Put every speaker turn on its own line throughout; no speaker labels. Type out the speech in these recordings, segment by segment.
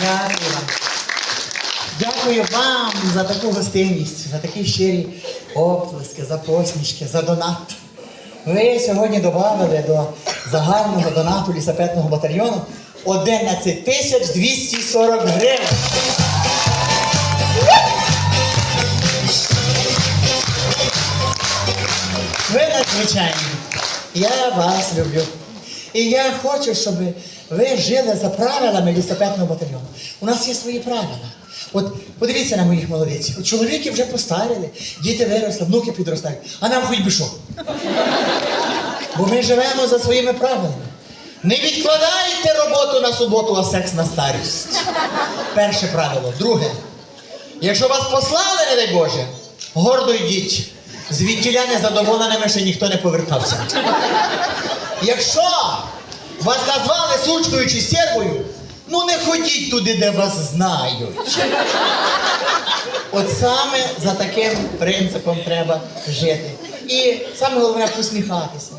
Дякую вам. Дякую вам за таку гостинність, за такі щирі оплески, за посмішки, за донат. Ви сьогодні додали до загального донату лісапетного батальйону 11 тисяч 240 гривень. Ви надзвичайні. Я вас люблю. І я хочу, щоб ви жили за правилами лісопетного батальйону. У нас є свої правила. От подивіться на моїх молодиць. От чоловіки вже постаріли, діти виросли, внуки підростають. А нам хоч би що. Бо ми живемо за своїми правилами. Не відкладайте роботу на суботу, а секс на старість. Перше правило. Друге. Якщо вас послали, не дай Боже, гордо йдіть. Звідтіля незадоволеними ще ніхто не повертався. Якщо вас назвали сучкою чи стервою, ну не ходіть туди, де вас знають. От саме за таким принципом треба жити. І саме головне посміхатися.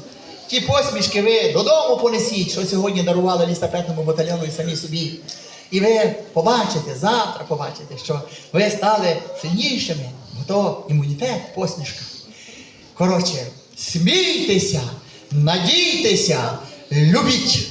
Ті посмішки ви додому понесіть, що сьогодні дарували лісапетному батальйону і самі собі. І ви побачите, завтра побачите, що ви стали сильнішими, бо то імунітет, посмішка. Коротше, смійтеся, надійтеся, любіть.